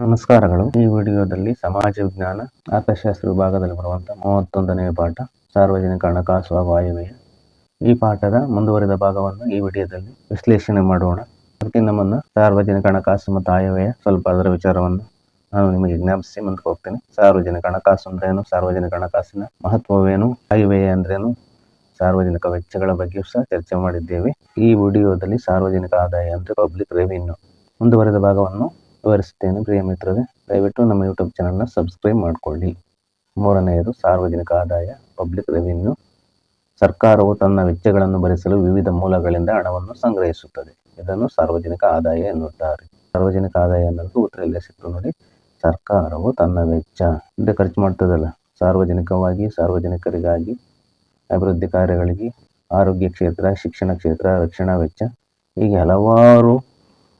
ನಮಸ್ಕಾರಗಳು. ಈ ವಿಡಿಯೋದಲ್ಲಿ ಸಮಾಜ ವಿಜ್ಞಾನ, ಅರ್ಥಶಾಸ್ತ್ರ ವಿಭಾಗದಲ್ಲಿ ಬರುವಂತಹ ಮೂವತ್ತೊಂದನೇ ಪಾಠ, ಸಾರ್ವಜನಿಕ ಹಣಕಾಸು ಹಾಗೂ ಈ ಪಾಠದ ಮುಂದುವರಿದ ಭಾಗವನ್ನು ಈ ವಿಡಿಯೋದಲ್ಲಿ ವಿಶ್ಲೇಷಣೆ ಮಾಡೋಣ. ಅದಕ್ಕೆ ನಮ್ಮನ್ನು ಸಾರ್ವಜನಿಕ ಹಣಕಾಸು ಮತ್ತು ಆಯವ್ಯಯ ಸ್ವಲ್ಪ ಅದರ ವಿಚಾರವನ್ನು ನಾನು ನಿಮಗೆ ಜ್ಞಾಪಿಸಿ ಮುಂದಕ್ಕೆ ಹೋಗ್ತೇನೆ. ಸಾರ್ವಜನಿಕ ಹಣಕಾಸು ಅಂದ್ರೇನು? ಸಾರ್ವಜನಿಕ ಹಣಕಾಸಿನ ಮಹತ್ವವೇನು? ಆಯವ್ಯಯ ಅಂದ್ರೇನು? ಸಾರ್ವಜನಿಕ ವೆಚ್ಚಗಳ ಬಗ್ಗೆಯೂ ಸಹ ಚರ್ಚೆ ಮಾಡಿದ್ದೇವೆ. ಈ ವಿಡಿಯೋದಲ್ಲಿ ಸಾರ್ವಜನಿಕ ಆದಾಯ ಅಂದರೆ ಪಬ್ಲಿಕ್ ರೆವಿನ್ಯೂ ಮುಂದುವರೆದ ಭಾಗವನ್ನು ವಿವರಿಸುತ್ತೇನೆ ಪ್ರಿಯ ಮಿತ್ರರೇ, ದಯವಿಟ್ಟು ನಮ್ಮ ಯೂಟ್ಯೂಬ್ ಚಾನಲ್ನ ಸಬ್ಸ್ಕ್ರೈಬ್ ಮಾಡಿಕೊಳ್ಳಿ. ಮೂರನೆಯದು, ಸಾರ್ವಜನಿಕ ಆದಾಯ ಪಬ್ಲಿಕ್ ರೆವಿನ್ಯೂ ಸರ್ಕಾರವು ತನ್ನ ವೆಚ್ಚಗಳನ್ನು ಭರಿಸಲು ವಿವಿಧ ಮೂಲಗಳಿಂದ ಹಣವನ್ನು ಸಂಗ್ರಹಿಸುತ್ತದೆ. ಇದನ್ನು ಸಾರ್ವಜನಿಕ ಆದಾಯ ಎನ್ನುತ್ತಾರೆ. ಸಾರ್ವಜನಿಕ ಆದಾಯ ಅನ್ನೋದು ಉತ್ತರದಲ್ಲಿ ಸಿಕ್ತು ನೋಡಿ, ಸರ್ಕಾರವು ತನ್ನ ವೆಚ್ಚ ಇಂದ ಖರ್ಚು ಮಾಡ್ತದಲ್ಲ, ಸಾರ್ವಜನಿಕವಾಗಿ, ಸಾರ್ವಜನಿಕರಿಗಾಗಿ, ಅಭಿವೃದ್ಧಿ ಕಾರ್ಯಗಳಿಗೆ, ಆರೋಗ್ಯ ಕ್ಷೇತ್ರ, ಶಿಕ್ಷಣ ಕ್ಷೇತ್ರ, ರಕ್ಷಣಾ ವೆಚ್ಚ, ಹೀಗೆ ಹಲವಾರು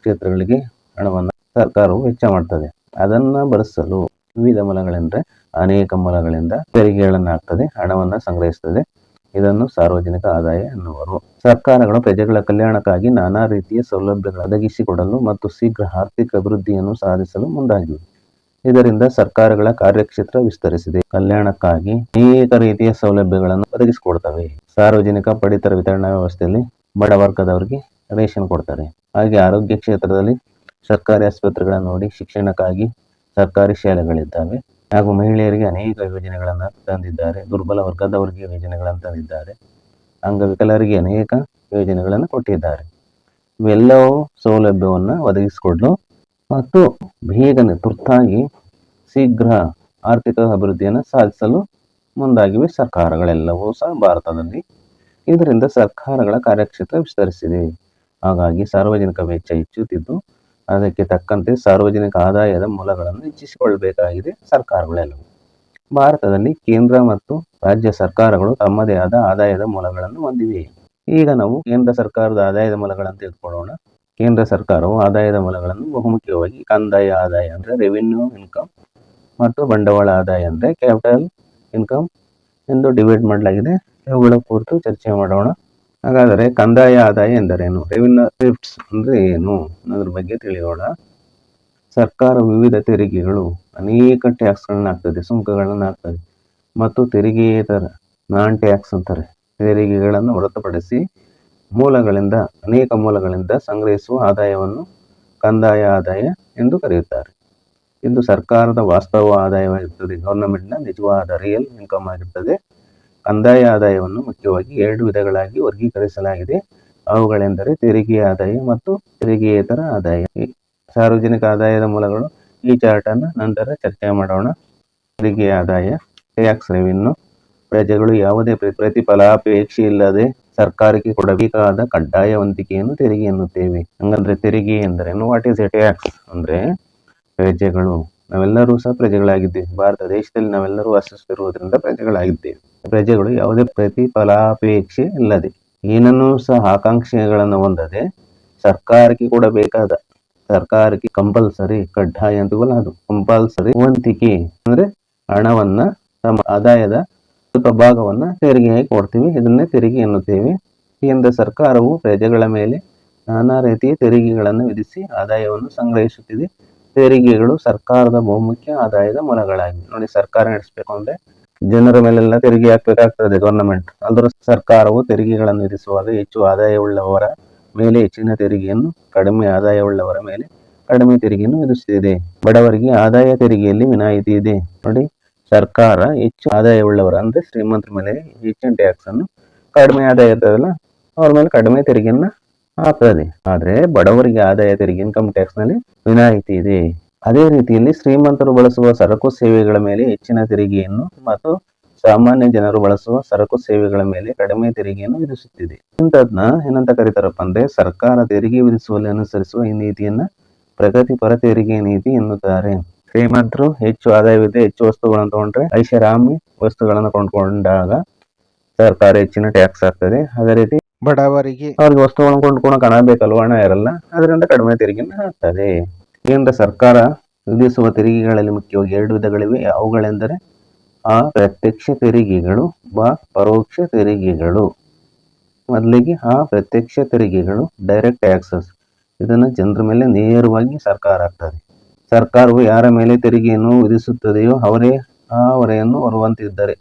ಕ್ಷೇತ್ರಗಳಿಗೆ ಹಣವನ್ನು ಸರ್ಕಾರವು ವೆಚ್ಚ ಮಾಡ್ತದೆ. ಅದನ್ನ ಬಳಸಲು ವಿವಿಧ ಮೂಲಗಳೆಂದರೆ ಅನೇಕ ಮೂಲಗಳಿಂದ ತೆರಿಗೆಗಳನ್ನು ಹಾಕ್ತದೆ ಹಣವನ್ನು ಸಂಗ್ರಹಿಸ್ತದೆ. ಇದನ್ನು ಸಾರ್ವಜನಿಕ ಆದಾಯ ಎನ್ನುವರು. ಸರ್ಕಾರಗಳು ಪ್ರಜೆಗಳ ಕಲ್ಯಾಣಕ್ಕಾಗಿ ನಾನಾ ರೀತಿಯ ಸೌಲಭ್ಯಗಳನ್ನು ಒದಗಿಸಿಕೊಡಲು ಮತ್ತು ಶೀಘ್ರ ಆರ್ಥಿಕ ಅಭಿವೃದ್ಧಿಯನ್ನು ಸಾಧಿಸಲು ಮುಂದಾಗಿವೆ. ಇದರಿಂದ ಸರ್ಕಾರಗಳ ಕಾರ್ಯಕ್ಷೇತ್ರ ವಿಸ್ತರಿಸಿದೆ. ಕಲ್ಯಾಣಕ್ಕಾಗಿ ಅನೇಕ ರೀತಿಯ ಸೌಲಭ್ಯಗಳನ್ನು ಒದಗಿಸಿಕೊಡ್ತವೆ. ಸಾರ್ವಜನಿಕ ಪಡಿತರ ವಿತರಣಾ ವ್ಯವಸ್ಥೆಯಲ್ಲಿ ಬಡ ವರ್ಗದವರಿಗೆ ರೇಷನ್ ಕೊಡ್ತಾರೆ. ಹಾಗೆ ಆರೋಗ್ಯ ಕ್ಷೇತ್ರದಲ್ಲಿ ಸರ್ಕಾರಿ ಆಸ್ಪತ್ರೆಗಳನ್ನು ನೋಡಿ ಶಿಕ್ಷಣಕ್ಕಾಗಿ ಸರ್ಕಾರಿ ಶಾಲೆಗಳಿದ್ದಾವೆ. ಹಾಗೂ ಮಹಿಳೆಯರಿಗೆ ಅನೇಕ ಯೋಜನೆಗಳನ್ನು ತಂದಿದ್ದಾರೆ. ದುರ್ಬಲ ವರ್ಗದವರಿಗೆ ಯೋಜನೆಗಳನ್ನು ತಂದಿದ್ದಾರೆ. ಅಂಗವಿಕಲರಿಗೆ ಅನೇಕ ಯೋಜನೆಗಳನ್ನು ಕೊಟ್ಟಿದ್ದಾರೆ. ಇವೆಲ್ಲವೂ ಸೌಲಭ್ಯವನ್ನು ಒದಗಿಸಿಕೊಡಲು ಮತ್ತು ಬೇಗನೆ, ತುರ್ತಾಗಿ ಶೀಘ್ರ ಆರ್ಥಿಕ ಅಭಿವೃದ್ಧಿಯನ್ನು ಸಾಧಿಸಲು ಮುಂದಾಗಿವೆ ಸರ್ಕಾರಗಳೆಲ್ಲವೂ ಸಹ ಭಾರತದಲ್ಲಿ. ಇದರಿಂದ ಸರ್ಕಾರಗಳ ಕಾರ್ಯಕ್ಷೇತ್ರ ವಿಸ್ತರಿಸಿದೆ. ಹಾಗಾಗಿ ಸಾರ್ವಜನಿಕ ವೆಚ್ಚ ಹೆಚ್ಚುತ್ತಿದ್ದು ಅದಕ್ಕೆ ತಕ್ಕಂತೆ ಸಾರ್ವಜನಿಕ ಆದಾಯದ ಮೂಲಗಳನ್ನು ಹೆಚ್ಚಿಸಿಕೊಳ್ಳಬೇಕಾಗಿದೆ ಸರ್ಕಾರಗಳೆಲ್ಲವೂ. ಭಾರತದಲ್ಲಿ ಕೇಂದ್ರ ಮತ್ತು ರಾಜ್ಯ ಸರ್ಕಾರಗಳು ತಮ್ಮದೇ ಆದ ಆದಾಯದ ಮೂಲಗಳನ್ನು ಹೊಂದಿವೆ. ಈಗ ನಾವು ಕೇಂದ್ರ ಸರ್ಕಾರದ ಆದಾಯದ ಮೂಲಗಳನ್ನು ತೆಗೆದುಕೊಳ್ಳೋಣ ಕೇಂದ್ರ ಸರ್ಕಾರವು ಆದಾಯದ ಮೂಲಗಳನ್ನು ಬಹುಮುಖ್ಯವಾಗಿ ಕಂದಾಯ ಆದಾಯ ಅಂದರೆ ರೆವಿನ್ಯೂ ಇನ್ಕಮ್ ಮತ್ತು ಬಂಡವಾಳ ಆದಾಯ ಅಂದರೆ ಕ್ಯಾಪಿಟಲ್ ಇನ್ಕಮ್ ಎಂದು ಡಿವೈಡ್ ಮಾಡಲಾಗಿದೆ. ಇವುಗಳ ಕುರಿತು ಚರ್ಚೆ ಮಾಡೋಣ. ಹಾಗಾದರೆ ಕಂದಾಯ ಆದಾಯ ಎಂದರೇನು? ರೆವಿನ್ಯೂ ರಿಫ್ಟ್ಸ್ ಅಂದರೆ ಏನು? ಅನ್ನೋದ್ರ ಬಗ್ಗೆ ತಿಳಿಯೋಣ. ಸರ್ಕಾರ ವಿವಿಧ ತೆರಿಗೆಗಳು, ಅನೇಕ ಟ್ಯಾಕ್ಸ್ಗಳನ್ನ ಹಾಕ್ತದೆ ಸುಂಕಗಳನ್ನು ಹಾಕ್ತದೆ ಮತ್ತು ತೆರಿಗೆಯೇತರ, ನಾನ್ ಟ್ಯಾಕ್ಸ್ ಅಂತಾರೆ, ತೆರಿಗೆಗಳನ್ನು ಹೊರತುಪಡಿಸಿ ಮೂಲಗಳಿಂದ, ಅನೇಕ ಮೂಲಗಳಿಂದ ಸಂಗ್ರಹಿಸುವ ಆದಾಯವನ್ನು ಕಂದಾಯ ಆದಾಯ ಎಂದು ಕರೆಯುತ್ತಾರೆ. ಇದು ಸರ್ಕಾರದ ವಾಸ್ತವ ಆದಾಯವಾಗಿರ್ತದೆ ಗೌರ್ನಮೆಂಟ್ನ ನಿಜವಾದ ರಿಯಲ್ ಇನ್ಕಮ್ ಆಗಿರ್ತದೆ. ಕಂದಾಯ ಆದಾಯವನ್ನು ಮುಖ್ಯವಾಗಿ ಎರಡು ವಿಧಗಳಾಗಿ ವರ್ಗೀಕರಿಸಲಾಗಿದೆ. ಅವುಗಳೆಂದರೆ ತೆರಿಗೆ ಆದಾಯ ಮತ್ತು ತೆರಿಗೆಯೇತರ ಆದಾಯ. ಸಾರ್ವಜನಿಕ ಆದಾಯದ ಮೂಲಗಳು ಈ ಚಾರ್ಟ್ ಅನ್ನು ನಂತರ ಚರ್ಚೆ ಮಾಡೋಣ. ತೆರಿಗೆ ಆದಾಯ, ಟ್ಯಾಕ್ಸ್ ರೆವಿನ್ಯೂ, ಪ್ರಜೆಗಳು ಯಾವುದೇ ಪ್ರತಿಫಲಾಪೇಕ್ಷೆ ಇಲ್ಲದೆ ಸರ್ಕಾರಕ್ಕೆ ಕೊಡಬೇಕಾದ ಕಡ್ಡಾಯ ವಂತಿಕೆಯನ್ನು ತೆರಿಗೆ ಎನ್ನುತ್ತೇವೆ. ಹಂಗಂದ್ರೆ ತೆರಿಗೆ ಎಂದರೆ ವಾಟ್ ಈಸ್ ಎ ಟ್ಯಾಕ್ಸ್ ಅಂದ್ರೆ ಪ್ರಜೆಗಳು, ನಾವೆಲ್ಲರೂ ಸಹ ಪ್ರಜೆಗಳಾಗಿದ್ದೇವೆ. ಭಾರತ ದೇಶದಲ್ಲಿ ನಾವೆಲ್ಲರೂ ವಾಸಿಸುತ್ತಿರುವುದರಿಂದ ಪ್ರಜೆಗಳಾಗಿದ್ದೇವೆ. ಪ್ರಜೆಗಳು ಯಾವುದೇ ಪ್ರತಿಫಲಾಪೇಕ್ಷೆ ಇಲ್ಲದೆ ಏನನ್ನೂ ಸಹ ಆಕಾಂಕ್ಷೆಗಳನ್ನು ಹೊಂದದೆ ಸರ್ಕಾರಕ್ಕೆ ಕೂಡ ಬೇಕಾದ ಸರ್ಕಾರಕ್ಕೆ ಕಂಪಲ್ಸರಿ ಕಡ್ಡಾಯ ಅಂತ ಅದು. ಕಂಪಲ್ಸರಿ ವಂತಿಕೆ ಅಂದ್ರೆ ಹಣವನ್ನ ತಮ್ಮ ಆದಾಯದ ಸ್ವಲ್ಪ ಭಾಗವನ್ನ ತೆರಿಗೆಯಾಗಿ ಕೊಡ್ತೀವಿ, ಇದನ್ನೇ ತೆರಿಗೆ ಎನ್ನುತ್ತೇವೆ. ಕೇಂದ್ರ ಸರ್ಕಾರವು ಪ್ರಜೆಗಳ ಮೇಲೆ ನಾನಾ ರೀತಿಯ ತೆರಿಗೆಗಳನ್ನು ವಿಧಿಸಿ ಆದಾಯವನ್ನು ಸಂಗ್ರಹಿಸುತ್ತಿದೆ. ತೆರಿಗೆಗಳು ಸರ್ಕಾರದ ಬಹುಮುಖ್ಯ ಆದಾಯದ ಮೂಲಗಳಾಗಿವೆ. ನೋಡಿ ಸರ್ಕಾರ ನಡೆಸಬೇಕು ಅಂದ್ರೆ ಜನರ ಮೇಲೆಲ್ಲ ತೆರಿಗೆ ಹಾಕಬೇಕಾಗ್ತದೆ ಗವರ್ನಮೆಂಟ್ ಆದರೂ ಸರ್ಕಾರವು ತೆರಿಗೆಗಳನ್ನು ವಿಧಿಸುವಾಗ ಹೆಚ್ಚು ಆದಾಯವುಳ್ಳವರ ಮೇಲೆ ಹೆಚ್ಚಿನ ತೆರಿಗೆಯನ್ನು, ಕಡಿಮೆ ಆದಾಯವುಳ್ಳವರ ಮೇಲೆ ಕಡಿಮೆ ತೆರಿಗೆಯನ್ನು ವಿಧಿಸುತ್ತಿದೆ ಬಡವರಿಗೆ ಆದಾಯ ತೆರಿಗೆಯಲ್ಲಿ ವಿನಾಯಿತಿ ಇದೆ. ನೋಡಿ, ಸರ್ಕಾರ ಹೆಚ್ಚು ಆದಾಯವುಳ್ಳವರ ಅಂದ್ರೆ ಶ್ರೀಮಂತರ ಮೇಲೆ ಹೆಚ್ಚಿನ ಟ್ಯಾಕ್ಸ್ ಅನ್ನು ಕಡಿಮೆ ಆದಾಯ ಇರ್ತದಲ್ಲ ಅವ್ರ ಮೇಲೆ ಕಡಿಮೆ ತೆರಿಗೆಯನ್ನು ಹಾಕ್ತದೆ. ಆದರೆ ಬಡವರಿಗೆ ಆದಾಯ ತೆರಿಗೆ ಇನ್ಕಮ್ ಟ್ಯಾಕ್ಸ್ನಲ್ಲಿ ವಿನಾಯಿತಿ ಇದೆ. ಅದೇ ರೀತಿಯಲ್ಲಿ ಶ್ರೀಮಂತರು ಬಳಸುವ ಸರಕು ಸೇವೆಗಳ ಮೇಲೆ ಹೆಚ್ಚಿನ ತೆರಿಗೆಯನ್ನು ಮತ್ತು ಸಾಮಾನ್ಯ ಜನರು ಬಳಸುವ ಸರಕು ಸೇವೆಗಳ ಮೇಲೆ ಕಡಿಮೆ ತೆರಿಗೆಯನ್ನು ವಿಧಿಸುತ್ತಿದೆ. ಇಂಥದ್ನ ಏನಂತ ಕರೀತಾರಪ್ಪ ಅಂದ್ರೆ ಸರ್ಕಾರ ತೆರಿಗೆ ವಿಧಿಸುವಲ್ಲಿ ಅನುಸರಿಸುವ ಈ ನೀತಿಯನ್ನ ಪ್ರಗತಿಪರ ತೆರಿಗೆ ನೀತಿ ಎನ್ನುತ್ತಾರೆ. ಶ್ರೀಮಂತರು ಹೆಚ್ಚು ಆದಾಯವಿದೆ ಹೆಚ್ಚು ವಸ್ತುಗಳನ್ನು ತಗೊಂಡ್ರೆ ಐಷಾರಾಮಿ ವಸ್ತುಗಳನ್ನು ಕೊಂಡ್ಕೊಂಡಾಗ ಸರ್ಕಾರ ಹೆಚ್ಚಿನ ಟ್ಯಾಕ್ಸ್ ಆಗ್ತದೆ ಅದೇ ರೀತಿ ಬಡವರಿಗೆ ಅವ್ರಿಗೆ ವಸ್ತುಗಳನ್ನು ಕೊಂಡ್ಕೊಳಕ್ ಹಣ ಬೇಕಲ್ವ ಹಣ ಇರಲ್ಲ ಅದರಿಂದ ಕಡಿಮೆ ತೆರಿಗೆಯನ್ನು ಹಾಕ್ತದೆ. ಕೇಂದ್ರ ಸರ್ಕಾರ ವಿಧಿಸುವ ತೆರಿಗೆಗಳಲ್ಲಿ ಮುಖ್ಯವಾಗಿ ಎರಡು ವಿಧಗಳಿವೆ. ಅವುಗಳೆಂದರೆ ಆ ಪ್ರತ್ಯಕ್ಷ ತೆರಿಗೆಗಳು, ಬ ಪರೋಕ್ಷ ತೆರಿಗೆಗಳು. ಮೊದಲಿಗೆ ಆ ಪ್ರತ್ಯಕ್ಷ ತೆರಿಗೆಗಳು ಡೈರೆಕ್ಟ್ ಟ್ಯಾಕ್ಸಸ್ ಇದನ್ನು ಜನರ ಮೇಲೆ ನೇರವಾಗಿ ಸರ್ಕಾರ ಆಗ್ತದೆ ಸರ್ಕಾರವು ಯಾರ ಮೇಲೆ ತೆರಿಗೆಯನ್ನು ವಿಧಿಸುತ್ತದೆಯೋ ಅವರೇ ಆ ಹೊರೆಯನ್ನು ಹೊರುವಂತಿದ್ದಾರೆ.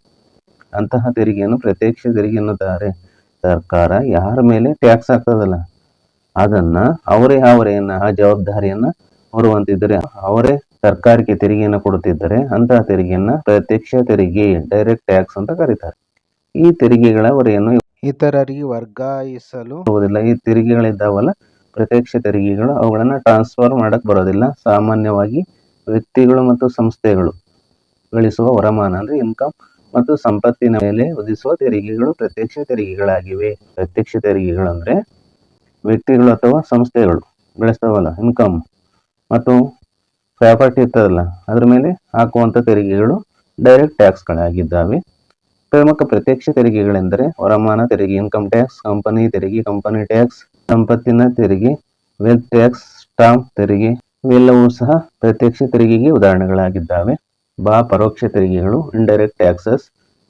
ಅಂತಹ ತೆರಿಗೆಯನ್ನು ಪ್ರತ್ಯಕ್ಷ ತೆರಿಗೆ ಎನ್ನುತ್ತಾರೆ. ಸರ್ಕಾರ ಯಾರ ಮೇಲೆ ಟ್ಯಾಕ್ಸ್ ಆಗ್ತದಲ್ಲ ಅದನ್ನು ಅವರೇ ಆ ಹೊರೆಯನ್ನು, ಆ ಜವಾಬ್ದಾರಿಯನ್ನ ಹೊರುವಂತಿದ್ದರೆ ಅವರೇ ಸರ್ಕಾರಕ್ಕೆ ತೆರಿಗೆಯನ್ನು ಕೊಡುತ್ತಿದ್ದರೆ ಅಂತಹ ತೆರಿಗೆಯನ್ನ ಪ್ರತ್ಯಕ್ಷ ತೆರಿಗೆ ಡೈರೆಕ್ಟ್ ಟ್ಯಾಕ್ಸ್ ಅಂತ ಕರೀತಾರೆ. ಈ ತೆರಿಗೆಗಳ ಹೊರೆಯನ್ನು ಇತರರಿಗೆ ವರ್ಗಾಯಿಸಲು ಬರುವುದಿಲ್ಲ ಈ ತೆರಿಗೆಗಳಿದ್ದಾವಲ್ಲ ಪ್ರತ್ಯಕ್ಷ ತೆರಿಗೆಗಳು ಅವುಗಳನ್ನ ಟ್ರಾನ್ಸ್ಫರ್ ಮಾಡಕ್ ಬರೋದಿಲ್ಲ. ಸಾಮಾನ್ಯವಾಗಿ ವ್ಯಕ್ತಿಗಳು ಮತ್ತು ಸಂಸ್ಥೆಗಳು ಗಳಿಸುವ ವರಮಾನ ಅಂದ್ರೆ ಇನ್ಕಮ್ ಮತ್ತು ಸಂಪತ್ತಿನ ಮೇಲೆ ವಿಧಿಸುವ ತೆರಿಗೆಗಳು ಪ್ರತ್ಯಕ್ಷ ತೆರಿಗೆಗಳಾಗಿವೆ. ಪ್ರತ್ಯಕ್ಷ ತೆರಿಗೆಗಳು ಅಂದ್ರೆ ವ್ಯಕ್ತಿಗಳು ಅಥವಾ ಸಂಸ್ಥೆಗಳು ಗಳಿಸ್ತಾವಲ್ಲ ಇನ್ಕಮ್ ಮತ್ತು ಪ್ರಾಪರ್ಟಿ ಇರ್ತದಲ್ಲ, ಅದ್ರ ಮೇಲೆ ಹಾಕುವಂತ ತೆರಿಗೆಗಳು ಡೈರೆಕ್ಟ್ ಟ್ಯಾಕ್ಸ್ಗಳಾಗಿದ್ದಾವೆ ಪ್ರಮುಖ ಪ್ರತ್ಯಕ್ಷ ತೆರಿಗೆಗಳೆಂದರೆ ವರಮಾನ ತೆರಿಗೆ ಇನ್ಕಮ್ ಟ್ಯಾಕ್ಸ್ ಕಂಪನಿ ತೆರಿಗೆ ಕಂಪನಿ ಟ್ಯಾಕ್ಸ್ ಸಂಪತ್ತಿನ ತೆರಿಗೆ ವೆಲ್ತ್ ಟ್ಯಾಕ್ಸ್ ಸ್ಟಾಂಪ್ ತೆರಿಗೆ, ಇವೆಲ್ಲವೂ ಸಹ ಪ್ರತ್ಯಕ್ಷ ತೆರಿಗೆಗೆ ಉದಾಹರಣೆಗಳಾಗಿದ್ದಾವೆ. ಬಾ ಪರೋಕ್ಷ ತೆರಿಗೆಗಳು ಇಂಡೈರೆಕ್ಟ್ ಟ್ಯಾಕ್ಸಸ್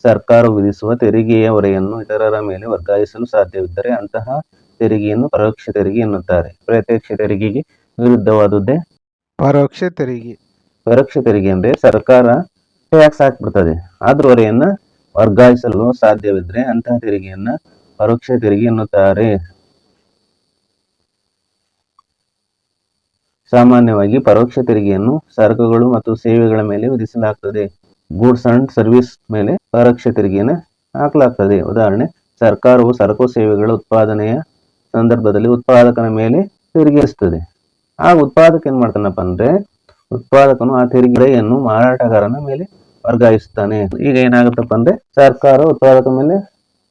ಸರ್ಕಾರ ವಿಧಿಸುವ ತೆರಿಗೆಯ ಹೊರೆಯನ್ನು ಇತರರ ಮೇಲೆ ವರ್ಗಾಯಿಸಲು ಸಾಧ್ಯವಿದ್ದರೆ ಅಂತಹ ತೆರಿಗೆಯನ್ನು ಪರೋಕ್ಷ ತೆರಿಗೆ ಎನ್ನುತ್ತಾರೆ. ಪ್ರತ್ಯಕ್ಷ ತೆರಿಗೆಗೆ ವಿರುದ್ಧವಾದುದೇ ಪರೋಕ್ಷ ತೆರಿಗೆ. ಪರೋಕ್ಷ ತೆರಿಗೆ ಅಂದ್ರೆ ಸರ್ಕಾರ ಟ್ಯಾಕ್ಸ್ ಹಾಕ್ಬಿಡ್ತದೆ ಆದ್ರೂ ಹೊರೆಯನ್ನ ವರ್ಗಾಯಿಸಲು ಸಾಧ್ಯವಿದ್ರೆ ಅಂತಹ ತೆರಿಗೆಯನ್ನ ಪರೋಕ್ಷ ತೆರಿಗೆ ಎನ್ನುತ್ತಾರೆ. ಸಾಮಾನ್ಯವಾಗಿ ಪರೋಕ್ಷ ತೆರಿಗೆಯನ್ನು ಸರಕುಗಳು ಮತ್ತು ಸೇವೆಗಳ ಮೇಲೆ ವಿಧಿಸಲಾಗ್ತದೆ. ಗೂಡ್ಸ್ ಅಂಡ್ ಸರ್ವಿಸ್ ಮೇಲೆ ಪರೋಕ್ಷ ತೆರಿಗೆಯನ್ನು ಹಾಕಲಾಗ್ತದೆ. ಉದಾಹರಣೆ ಸರ್ಕಾರವು ಸರಕು ಸೇವೆಗಳ ಉತ್ಪಾದನೆಯ ಸಂದರ್ಭದಲ್ಲಿ ಉತ್ಪಾದಕನ ಮೇಲೆ ತೆರಿಗೆ ವಿಧಿಸ್ತದೆ ಆ ಉತ್ಪಾದಕ ಏನ್ ಮಾಡ್ತಾನಪ್ಪ ಅಂದ್ರೆ ಉತ್ಪಾದಕನು ಆ ತೆರಿಗೆಯನ್ನು ಮಾರಾಟಗಾರನ ಮೇಲೆ ವರ್ಗಾಯಿಸ್ತಾನೆ. ಈಗ ಏನಾಗುತ್ತಪ್ಪ ಅಂದ್ರೆ ಸರ್ಕಾರ ಉತ್ಪಾದಕ ಮೇಲೆ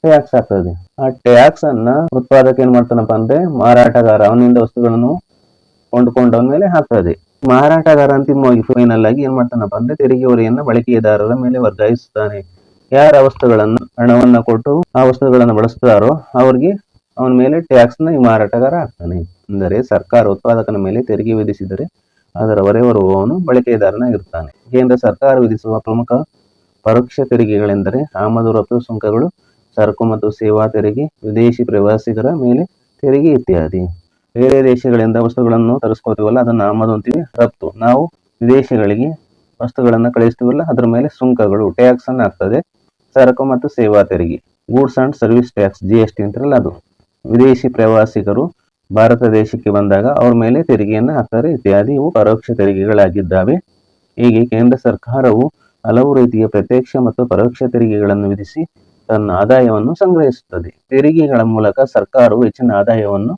ಟ್ಯಾಕ್ಸ್ ಹಾಕ್ತದೆ. ಆ ಟ್ಯಾಕ್ಸ್ ಅನ್ನ ಉತ್ಪಾದಕ ಏನ್ ಮಾಡ್ತಾನಪ್ಪ ಅಂದ್ರೆ ಮಾರಾಟಗಾರ ಅವನಿಂದ ವಸ್ತುಗಳನ್ನು ಕೊಂಡುಕೊಂಡವನ ಮೇಲೆ ಹಾಕ್ತದೆ. ಮಾರಾಟಗಾರ ಅಂತಿಮವಾಗಿ ಫೈನಲ್ ಆಗಿ ಏನ್ ಮಾಡ್ತಾನಪ್ಪ ಅಂದ್ರೆ ತೆರಿಗೆ ಹೊರೆಯನ್ನ ಬಳಕೆದಾರರ ಮೇಲೆ ವರ್ಗಾಯಿಸುತ್ತಾನೆ ಯಾರ ವಸ್ತುಗಳನ್ನು ಹಣವನ್ನ ಕೊಟ್ಟು ಆ ವಸ್ತುಗಳನ್ನು ಬಳಸ್ತಾರೋ ಅವ್ರಿಗೆ ಅವನ ಮೇಲೆ ಟ್ಯಾಕ್ಸ್ನ ಈ ಮಾರಾಟಗಾರ ಆಗ್ತಾನೆ. ಅಂದರೆ ಸರ್ಕಾರ ಉತ್ಪಾದಕನ ಮೇಲೆ ತೆರಿಗೆ ವಿಧಿಸಿದರೆ ಅದರ ಹೊರೆ ಅವನು ಬಳಕೆದಾರನಾಗಿರುತ್ತಾನೆ. ಕೇಂದ್ರ ಸರ್ಕಾರ ವಿಧಿಸುವ ಪ್ರಮುಖ ಪರೋಕ್ಷ ತೆರಿಗೆಗಳೆಂದರೆ ಆಮದು, ರಫ್ತು ಸುಂಕಗಳು, ಸರಕು ಮತ್ತು ಸೇವಾ ತೆರಿಗೆ, ವಿದೇಶಿ ಪ್ರವಾಸಿಗರ ಮೇಲೆ ತೆರಿಗೆ ಇತ್ಯಾದಿ. ಬೇರೆ ದೇಶಗಳಿಂದ ವಸ್ತುಗಳನ್ನು ತರಿಸ್ಕೋತೀವಲ್ಲ ಅದನ್ನು ಆಮದು ಅಂತೀವಿ, ರಫ್ತು. ನಾವು ವಿದೇಶಗಳಿಗೆ ವಸ್ತುಗಳನ್ನು ಕಳಿಸ್ತೀವಲ್ಲ, ಅದರ ಮೇಲೆ ಸುಂಕಗಳು ಟ್ಯಾಕ್ಸ್ ಅನ್ನು ಆಗ್ತದೆ. ಸರಕು ಮತ್ತು ಸೇವಾ ತೆರಿಗೆ. Goods and service tax G S T ಅಂತಾರಲ್ಲ ಅದು. ವಿದೇಶಿ ಪ್ರವಾಸಿಗರು ಭಾರತ ದೇಶಕ್ಕೆ ಬಂದಾಗ ಅವರ ಮೇಲೆ ತೆರಿಗೆಯನ್ನು ಹಾಕ್ತಾರೆ ಇತ್ಯಾದಿ. ಇವು ಪರೋಕ್ಷ ತೆರಿಗೆಗಳಾಗಿದ್ದಾವೆ. ಹೀಗೆ ಕೇಂದ್ರ ಸರ್ಕಾರವು ಹಲವು ರೀತಿಯ ಪ್ರತ್ಯಕ್ಷ ಮತ್ತು ಪರೋಕ್ಷ ತೆರಿಗೆಗಳನ್ನು ವಿಧಿಸಿ ತನ್ನ ಆದಾಯವನ್ನು ಸಂಗ್ರಹಿಸುತ್ತದೆ. ತೆರಿಗೆಗಳ ಮೂಲಕ ಸರ್ಕಾರವು ಹೆಚ್ಚಿನ ಆದಾಯವನ್ನು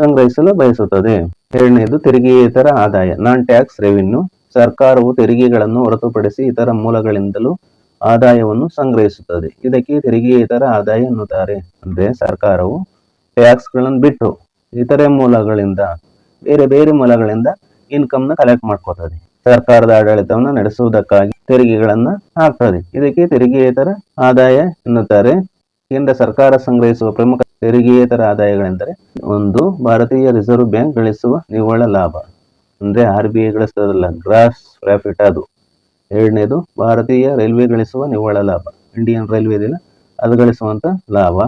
ಸಂಗ್ರಹಿಸಲು ಬಯಸುತ್ತದೆ. ಎರಡನೆಯದು ತೆರಿಗೆಯೇತರ ಆದಾಯ ನಾನ್ ಟ್ಯಾಕ್ಸ್ ರೆವಿನ್ಯೂ ಸರ್ಕಾರವು ತೆರಿಗೆಗಳನ್ನು ಹೊರತುಪಡಿಸಿ ಇತರ ಮೂಲಗಳಿಂದಲೂ ಆದಾಯವನ್ನು ಸಂಗ್ರಹಿಸುತ್ತದೆ. ಇದಕ್ಕೆ ತೆರಿಗೆಯೇತರ ಆದಾಯ ಎನ್ನುತ್ತಾರೆ. ಅಂದರೆ ಸರ್ಕಾರವು ಟ್ಯಾಕ್ಸ್ಗಳನ್ನು ಬಿಟ್ಟು ಇತರೆ ಮೂಲಗಳಿಂದ, ಬೇರೆ ಬೇರೆ ಮೂಲಗಳಿಂದ ಇನ್ಕಮ್ನ ಕಲೆಕ್ಟ್ ಮಾಡ್ಕೋತದೆ. ಸರ್ಕಾರದ ಆಡಳಿತವನ್ನು ನಡೆಸುವುದಕ್ಕಾಗಿ ತೆರಿಗೆಗಳನ್ನ ಹಾಕ್ತದೆ. ಇದಕ್ಕೆ ತೆರಿಗೆಯೇತರ ಆದಾಯ ಎನ್ನುತ್ತಾರೆ. ಕೇಂದ್ರ ಸರ್ಕಾರ ಸಂಗ್ರಹಿಸುವ ಪ್ರಮುಖ ತೆರಿಗೆಯೇತರ ಆದಾಯಗಳೆಂದರೆ ಒಂದು, ಭಾರತೀಯ ರಿಸರ್ವ್ ಬ್ಯಾಂಕ್ ಗಳಿಸುವ ನಿವ್ವಳ ಲಾಭ. ಅಂದ್ರೆ ಆರ್ ಬಿ ಐ ಗಳಿಸ್ತದಲ್ಲ ಗ್ರಾಸ್ ಪ್ರಾಫಿಟ್ ಅದು. ಎರಡನೇದು, ಭಾರತೀಯ ರೈಲ್ವೆ ಗಳಿಸುವ ನಿವ್ವಳ ಲಾಭ. ಇಂಡಿಯನ್ ರೈಲ್ವೆ ಅದು ಗಳಿಸುವಂತ ಲಾಭ.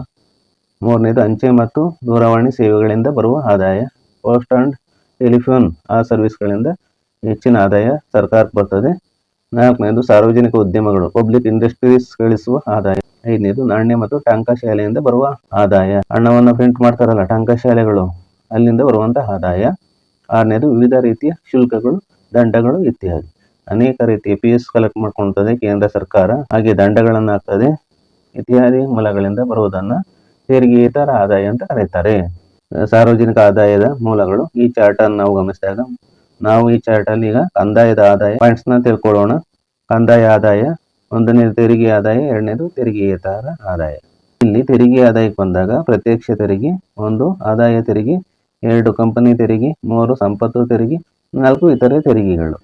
ಮೂರನೇದು ಅಂಚೆ ಮತ್ತು ದೂರವಾಣಿ ಸೇವೆಗಳಿಂದ ಬರುವ ಆದಾಯ, ಪೋಸ್ಟ್ ಆ್ಯಂಡ್ ಟೆಲಿಫೋನ್ ಆ ಸರ್ವಿಸ್ಗಳಿಂದ ಹೆಚ್ಚಿನ ಆದಾಯ ಸರ್ಕಾರಕ್ಕೆ ಬರ್ತದೆ. ನಾಲ್ಕನೇದು ಸಾರ್ವಜನಿಕ ಉದ್ಯಮಗಳು, ಪಬ್ಲಿಕ್ ಇಂಡಸ್ಟ್ರೀಸ್ ಗಳಿಸುವ ಆದಾಯ. ಐದನೇದು ನಾಣ್ಯ ಮತ್ತು ಟಾಂಕ ಶಾಲೆಯಿಂದ ಬರುವ ಆದಾಯ. ಹಣವನ್ನು ಪ್ರಿಂಟ್ ಮಾಡ್ತಾರಲ್ಲ, ಟಾಂಕ ಶಾಲೆಗಳು, ಅಲ್ಲಿಂದ ಬರುವಂತಹ ಆದಾಯ. ಆರನೇದು ವಿವಿಧ ರೀತಿಯ ಶುಲ್ಕಗಳು, ದಂಡಗಳು ಇತ್ಯಾದಿ. ಅನೇಕ ರೀತಿಯ ಪಿ ಎಸ್ ಕಲೆಕ್ಟ್ ಮಾಡ್ಕೊಳ್ತದೆ ಕೇಂದ್ರ ಸರ್ಕಾರ. ಹಾಗೆ ದಂಡಗಳನ್ನು ಹಾಕ್ತದೆ ಇತ್ಯಾದಿ ಮೂಲಗಳಿಂದ ಬರುವುದನ್ನ ತೆರಿಗೆಯೇತರ ಆದಾಯ ಅಂತ ಕರೀತಾರೆ. ಸಾರ್ವಜನಿಕ ಆದಾಯದ ಮೂಲಗಳು ಈ ಚಾರ್ಟ್ ಅನ್ನು ನಾವು ಗಮನಿಸಿದಾಗ ನಾವು ಈ ಚಾರ್ಟ್ ಅಲ್ಲಿ ಈಗ ಕಂದಾಯದ ಆದಾಯ ಪಾಯಿಂಟ್ಸ್ನ ತಿಳ್ಕೊಳ್ಳೋಣ. ಕಂದಾಯ ಆದಾಯ ಒಂದನೇದು ತೆರಿಗೆ ಆದಾಯ, ಎರಡನೇದು ತೆರಿಗೆಯೇತರ ಆದಾಯ. ಇಲ್ಲಿ ತೆರಿಗೆ ಆದಾಯಕ್ಕೆ ಬಂದಾಗ ಪ್ರತ್ಯಕ್ಷ ತೆರಿಗೆ ಒಂದು, ಆದಾಯ ತೆರಿಗೆ ಎರಡು, ಕಂಪನಿ ತೆರಿಗೆ ಮೂರು, ಸಂಪತ್ತು ತೆರಿಗೆ ನಾಲ್ಕು ಇತರೆ ತೆರಿಗೆಗಳು.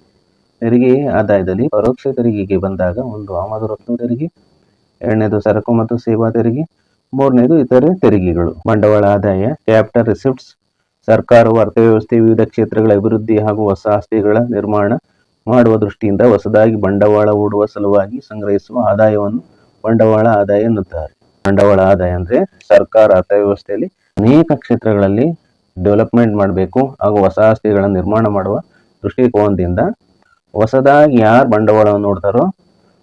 ತೆರಿಗೆ ಆದಾಯದಲ್ಲಿ ಪರೋಕ್ಷ ತೆರಿಗೆಗೆ ಬಂದಾಗ ಒಂದು ಆಮದು ರಫ್ತು ತೆರಿಗೆ, ಎರಡನೇದು ಸರಕು ಮತ್ತು ಸೇವಾ ತೆರಿಗೆ ಮೂರನೇದು ಇತರೆ ತೆರಿಗೆಗಳು. ಬಂಡವಾಳ ಆದಾಯ, ಕ್ಯಾಪಿಟಲ್ ರಿಸಿಪ್ಟ್ಸ್ ಸರ್ಕಾರವು ಅರ್ಥವ್ಯವಸ್ಥೆ ವಿವಿಧ ಕ್ಷೇತ್ರಗಳ ಅಭಿವೃದ್ಧಿ ಹಾಗೂ ಹೊಸ ಆಸ್ತಿಗಳ ನಿರ್ಮಾಣ ಮಾಡುವ ದೃಷ್ಟಿಯಿಂದ ಹೊಸದಾಗಿ ಬಂಡವಾಳ ಹೂಡುವ ಸಲುವಾಗಿ ಸಂಗ್ರಹಿಸುವ ಆದಾಯವನ್ನು ಬಂಡವಾಳ ಆದಾಯ ಎನ್ನುತ್ತಾರೆ. ಬಂಡವಾಳ ಆದಾಯ ಅಂದರೆ ಸರ್ಕಾರ ಅರ್ಥವ್ಯವಸ್ಥೆಯಲ್ಲಿ ಅನೇಕ ಕ್ಷೇತ್ರಗಳಲ್ಲಿ ಡೆವಲಪ್ಮೆಂಟ್ ಮಾಡಬೇಕು ಹಾಗೂ ಹೊಸ ಆಸ್ತಿಗಳ ನಿರ್ಮಾಣ ಮಾಡುವ ದೃಷ್ಟಿಕೋನದಿಂದ ಹೊಸದಾಗಿ ಯಾರು ಬಂಡವಾಳವನ್ನು ನೋಡ್ತಾರೋ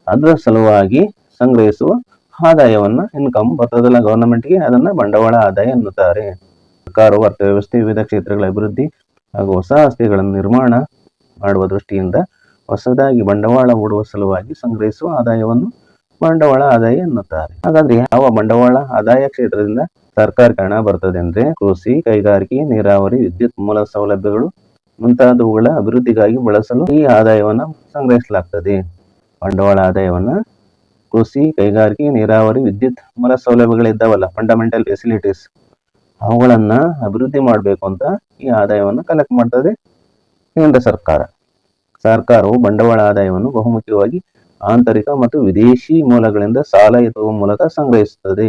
ಅದರ ಸಲುವಾಗಿ ಸಂಗ್ರಹಿಸುವ ಆದಾಯವನ್ನ ಇನ್ಕಮ್ ಬರ್ತದಲ್ಲ ಗೌರ್ಮೆಂಟ್ಗೆ ಅದನ್ನ ಬಂಡವಾಳ ಆದಾಯ ಎನ್ನುತ್ತಾರೆ. ಸರ್ಕಾರವು ಅರ್ಥವ್ಯವಸ್ಥೆ ವಿವಿಧ ಕ್ಷೇತ್ರಗಳ ಅಭಿವೃದ್ಧಿ ಹಾಗೂ ಹೊಸ ಆಸ್ತಿಗಳನ್ನು ನಿರ್ಮಾಣ ಮಾಡುವ ದೃಷ್ಟಿಯಿಂದ ಹೊಸದಾಗಿ ಬಂಡವಾಳ ಹೂಡುವ ಸಲುವಾಗಿ ಸಂಗ್ರಹಿಸುವ ಆದಾಯವನ್ನು ಬಂಡವಾಳ ಆದಾಯ ಎನ್ನುತ್ತಾರೆ. ಹಾಗಾದ್ರೆ ಯಾವ ಬಂಡವಾಳ ಆದಾಯ ಕ್ಷೇತ್ರದಿಂದ ಸರ್ಕಾರಕ್ಕೆ ಹಣ ಬರ್ತದೆ ಅಂದ್ರೆ ಕೃಷಿ, ಕೈಗಾರಿಕೆ, ನೀರಾವರಿ, ವಿದ್ಯುತ್ ಮೂಲ ಸೌಲಭ್ಯಗಳು ಮುಂತಾದವುಗಳ ಅಭಿವೃದ್ಧಿಗಾಗಿ ಬಳಸಲು ಈ ಆದಾಯವನ್ನು ಸಂಗ್ರಹಿಸಲಾಗ್ತದೆ. ಬಂಡವಾಳ ಆದಾಯವನ್ನ ಕೃಷಿ, ಕೈಗಾರಿಕೆ, ನೀರಾವರಿ, ವಿದ್ಯುತ್ ಮೂಲ ಸೌಲಭ್ಯಗಳಿದ್ದಾವಲ್ಲ ಫಂಡಮೆಂಟಲ್ ಫೆಸಿಲಿಟೀಸ್ ಅವುಗಳನ್ನು ಅಭಿವೃದ್ಧಿ ಮಾಡಬೇಕು ಅಂತ ಈ ಆದಾಯವನ್ನು ಕಲೆಕ್ಟ್ ಮಾಡ್ತದೆ ಕೇಂದ್ರ ಸರ್ಕಾರ. ಸರ್ಕಾರವು ಬಂಡವಾಳ ಆದಾಯವನ್ನು ಬಹುಮುಖ್ಯವಾಗಿ ಆಂತರಿಕ ಮತ್ತು ವಿದೇಶಿ ಮೂಲಗಳಿಂದ ಸಾಲ ಎತ್ತುವ ಮೂಲಕ ಸಂಗ್ರಹಿಸುತ್ತದೆ.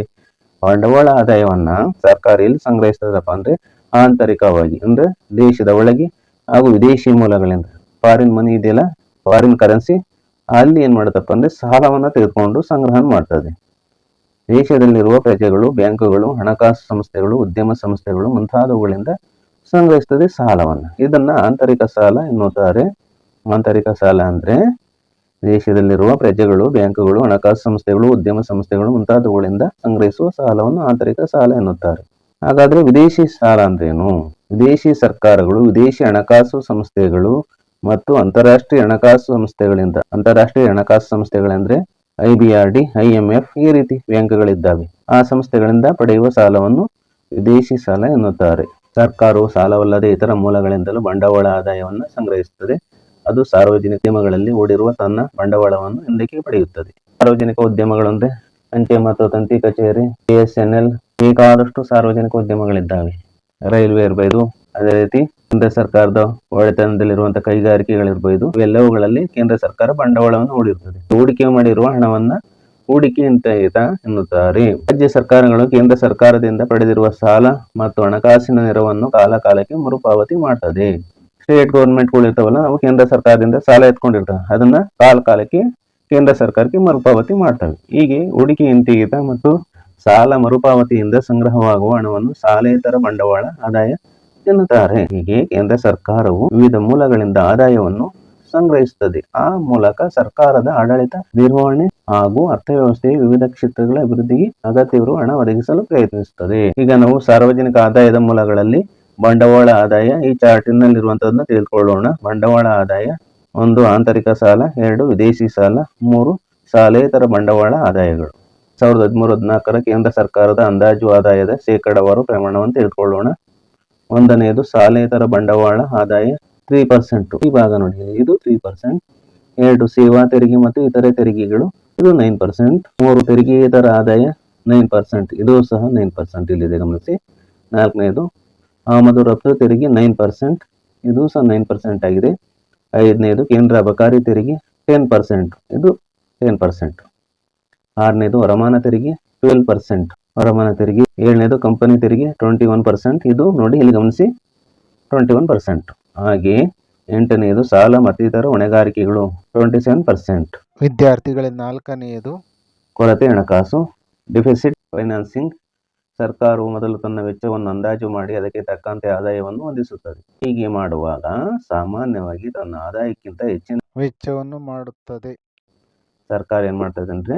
ಬಂಡವಾಳ ಆದಾಯವನ್ನ ಸರ್ಕಾರ ಎಲ್ಲಿ ಸಂಗ್ರಹಿಸ್ತದಪ್ಪ ಅಂದ್ರೆ ಆಂತರಿಕವಾಗಿ ಅಂದ್ರೆ ದೇಶದ ಒಳಗೆ ಹಾಗೂ ವಿದೇಶಿ ಮೂಲಗಳಿಂದ. ಫಾರಿನ್ ಮನಿ ಇದೆಯಲ್ಲ? ಫಾರಿನ್ ಕರೆನ್ಸಿ ಅಲ್ಲಿ ಏನ್ ಮಾಡುತ್ತಪ್ಪ ಅಂದ್ರೆ ಸಾಲವನ್ನ ತೆಗೆದುಕೊಂಡು ಸಂಗ್ರಹ ಮಾಡ್ತದೆ ದೇಶದಲ್ಲಿರುವ ಪ್ರಜೆಗಳು, ಬ್ಯಾಂಕುಗಳು, ಹಣಕಾಸು ಸಂಸ್ಥೆಗಳು, ಉದ್ಯಮ ಸಂಸ್ಥೆಗಳು ಮುಂತಾದವುಗಳಿಂದ ಸಂಗ್ರಹಿಸ್ತದೆ ಸಾಲವನ್ನ. ಇದನ್ನ ಆಂತರಿಕ ಸಾಲ ಎನ್ನುತ್ತಾರೆ. ಆಂತರಿಕ ಸಾಲ ಅಂದ್ರೆ ದೇಶದಲ್ಲಿರುವ ಪ್ರಜೆಗಳು, ಬ್ಯಾಂಕುಗಳು, ಹಣಕಾಸು ಸಂಸ್ಥೆಗಳು, ಉದ್ಯಮ ಸಂಸ್ಥೆಗಳು ಮುಂತಾದವುಗಳಿಂದ ಸಂಗ್ರಹಿಸುವ ಸಾಲವನ್ನು ಆಂತರಿಕ ಸಾಲ ಎನ್ನುತ್ತಾರೆ. ಹಾಗಾದ್ರೆ ವಿದೇಶಿ ಸಾಲ ಅಂದ್ರೇನು? ವಿದೇಶಿ ಸರ್ಕಾರಗಳು, ವಿದೇಶಿ ಹಣಕಾಸು ಸಂಸ್ಥೆಗಳು ಮತ್ತು ಅಂತಾರಾಷ್ಟ್ರೀಯ ಹಣಕಾಸು ಸಂಸ್ಥೆಗಳಿಂದ, ಅಂತಾರಾಷ್ಟ್ರೀಯ ಹಣಕಾಸು ಸಂಸ್ಥೆಗಳೆಂದ್ರೆ I B R D, I M F ಈ ರೀತಿ ಬ್ಯಾಂಕ್ಗಳಿದ್ದಾವೆ. ಆ ಸಂಸ್ಥೆಗಳಿಂದ ಪಡೆಯುವ ಸಾಲವನ್ನು ವಿದೇಶಿ ಸಾಲ ಎನ್ನುತ್ತಾರೆ. ಸರ್ಕಾರವು ಸಾಲವಲ್ಲದೆ ಇತರ ಮೂಲಗಳಿಂದಲೂ ಬಂಡವಾಳ ಆದಾಯವನ್ನು ಸಂಗ್ರಹಿಸುತ್ತದೆ. ಅದು ಸಾರ್ವಜನಿಕ ಉದ್ಯಮಗಳಲ್ಲಿ ಓಡಿರುವ ತನ್ನ ಬಂಡವಾಳವನ್ನು ಹಿಂದಕ್ಕೆ ಪಡೆಯುತ್ತದೆ. ಸಾರ್ವಜನಿಕ ಉದ್ಯಮಗಳು ಅಂದ್ರೆ ಅಂಚೆ ಮತ್ತು ತಂತಿ ಕಚೇರಿ ಬಿ ಎಸ್ ಎನ್ ಎಲ್ ಬೇಕಾದಷ್ಟು ಸಾರ್ವಜನಿಕ ಉದ್ಯಮಗಳಿದ್ದಾವೆ. ರೈಲ್ವೆ ಇರಬಹುದು ಅದೇ ರೀತಿ ಕೇಂದ್ರ ಸರ್ಕಾರದ ಒಡೆತನದಲ್ಲಿರುವಂತಹ ಕೈಗಾರಿಕೆಗಳಿರ್ಬೋದು, ಇವೆಲ್ಲವುಗಳಲ್ಲಿ ಕೇಂದ್ರ ಸರ್ಕಾರ ಬಂಡವಾಳವನ್ನು ಹೂಡಿರುತ್ತದೆ ಹೂಡಿಕೆ ಮಾಡಿರುವ ಹಣವನ್ನ ಹೂಡಿಕೆ ಅಂತ ಎನ್ನುತ್ತಾರೆ. ರಾಜ್ಯ ಸರ್ಕಾರಗಳು ಕೇಂದ್ರ ಸರ್ಕಾರದಿಂದ ಪಡೆದಿರುವ ಸಾಲ ಮತ್ತು ಹಣಕಾಸಿನ ನೆರವನ್ನು ಕಾಲ ಕಾಲಕ್ಕೆ ಮರುಪಾವತಿ ಮಾಡ್ತದೆ. ಸ್ಟೇಟ್ ಗೌರ್ಮೆಂಟ್ಗಳು ಇರ್ತಾವಲ್ಲ, ಅವು ಕೇಂದ್ರ ಸರ್ಕಾರದಿಂದ ಸಾಲ ಎತ್ಕೊಂಡಿರ್ತವೆ. ಅದನ್ನ ಕಾಲ ಕಾಲಕ್ಕೆ ಕೇಂದ್ರ ಸರ್ಕಾರಕ್ಕೆ ಮರುಪಾವತಿ ಮಾಡ್ತವೆ. ಹೀಗೆ ಹೂಡಿಕೆ ಹಿಂತೆಗೆತ ಮತ್ತು ಸಾಲ ಮರುಪಾವತಿಯಿಂದ ಸಂಗ್ರಹವಾಗುವ ಹಣವನ್ನು ಸಾಲೇತರ ಬಂಡವಾಳ, ಆದಾಯ ಎನ್ನುತ್ತಾರೆ. ಹೀಗೆ ಕೇಂದ್ರ ಸರ್ಕಾರವು ವಿವಿಧ ಮೂಲಗಳಿಂದ ಆದಾಯವನ್ನು ಸಂಗ್ರಹಿಸುತ್ತದೆ. ಆ ಮೂಲಕ ಸರ್ಕಾರದ ಆಡಳಿತ, ನಿರ್ವಹಣೆ ಹಾಗೂ ಅರ್ಥವ್ಯವಸ್ಥೆಯ ವಿವಿಧ ಕ್ಷೇತ್ರಗಳ ಅಭಿವೃದ್ಧಿಗೆ ಅಗತ್ಯವಿರುವ ಹಣ ಒದಗಿಸಲು ಪ್ರಯತ್ನಿಸುತ್ತದೆ. ಈಗ ನಾವು ಸಾರ್ವಜನಿಕ ಆದಾಯದ ಮೂಲಗಳಲ್ಲಿ ಬಂಡವಾಳ ಆದಾಯ ಈ ಚಾರ್ಟಿನಲ್ಲಿರುವಂತದನ್ನ ತಿಳಿದುಕೊಳ್ಳೋಣ ಬಂಡವಾಳ ಆದಾಯ ಒಂದು ಆಂತರಿಕ ಸಾಲ, ಎರಡು ವಿದೇಶಿ ಸಾಲ, ಮೂರು ಸಾಲೇತರ ಬಂಡವಾಳ ಆದಾಯಗಳು. ಸಾವಿರದ ಹದಿಮೂರು ಹದಿನಾಲ್ಕರ ಕೇಂದ್ರ ಸರ್ಕಾರದ ಅಂದಾಜು ಆದಾಯದ ಶೇಕಡಾವಾರು ಪ್ರಮಾಣವನ್ನು ತಿಳಿದುಕೊಳ್ಳೋಣ ಒಂದನೆಯದು ಸಾಲೇತರ ಬಂಡವಾಳ ಆದಾಯ ತ್ರೀ ಪರ್ಸೆಂಟ್ ಈ ಭಾಗ ನೋಡಿ, ಇದು ತ್ರೀ ಪರ್ಸೆಂಟ್ ಎರಡು, ಸೇವಾ ತೆರಿಗೆ ಮತ್ತು ಇತರೆ ತೆರಿಗೆಗಳು, ಇದು ನೈನ್ ಪರ್ಸೆಂಟ್ ಮೂರು ತೆರಿಗೆಯೇತರ ಆದಾಯ ನೈನ್ ಪರ್ಸೆಂಟ್ ಇದು ಸಹ ನೈನ್ ಪರ್ಸೆಂಟ್ ಇಲ್ಲಿದೆ ಗಮನಿಸಿ. ನಾಲ್ಕನೇದು ಆಮದು ರಫ್ತು ತೆರಿಗೆ ನೈನ್ ಪರ್ಸೆಂಟ್ ಇದು ಸಹ ನೈನ್ ಪರ್ಸೆಂಟ್ ಆಗಿದೆ. ಐದನೇದು ಕೇಂದ್ರ ಅಬಕಾರಿ ತೆರಿಗೆ ಟೆನ್ ಪರ್ಸೆಂಟ್ ಇದು ಟೆನ್ ಪರ್ಸೆಂಟ್ ಆರನೇದು ವರಮಾನ ತೆರಿಗೆ ಟ್ವೆಲ್ ಪರ್ಸೆಂಟ್ ವರಮಾನ ತೆರಿಗೆ. ಏಳನೇದು ಕಂಪನಿ ತೆರಿಗೆ ಟ್ವೆಂಟಿ ಒನ್ ಪರ್ಸೆಂಟ್ ಇದು ನೋಡಿ ಇಲ್ಲಿ ಗಮನಿಸಿ. ಟ್ವೆಂಟಿ ಒನ್ ಪರ್ಸೆಂಟ್ ಹಾಗೆ ಎಂಟನೆಯದು ಸಾಲ ಮತ್ತಿತರ ಹೊಣೆಗಾರಿಕೆಗಳು ಟ್ವೆಂಟಿ ಸೆವೆನ್ ಪರ್ಸೆಂಟ್ ವಿದ್ಯಾರ್ಥಿಗಳ ನಾಲ್ಕನೆಯದು ಕೊರತೆ ಹಣಕಾಸು ಡಿಫಿಸಿಟ್ ಫೈನಾನ್ಸಿಂಗ್. ಸರ್ಕಾರವು ಮೊದಲು ತನ್ನ ವೆಚ್ಚವನ್ನು ಅಂದಾಜು ಮಾಡಿ ಅದಕ್ಕೆ ತಕ್ಕಂತೆ ಆದಾಯವನ್ನು ಹೊಂದಿಸುತ್ತದೆ. ಹೀಗೆ ಮಾಡುವಾಗ ಸಾಮಾನ್ಯವಾಗಿ ತನ್ನ ಆದಾಯಕ್ಕಿಂತ ಹೆಚ್ಚಿನ ವೆಚ್ಚವನ್ನು ಮಾಡುತ್ತದೆ. ಸರ್ಕಾರ ಏನ್ ಮಾಡ್ತದೆ ಅಂದ್ರೆ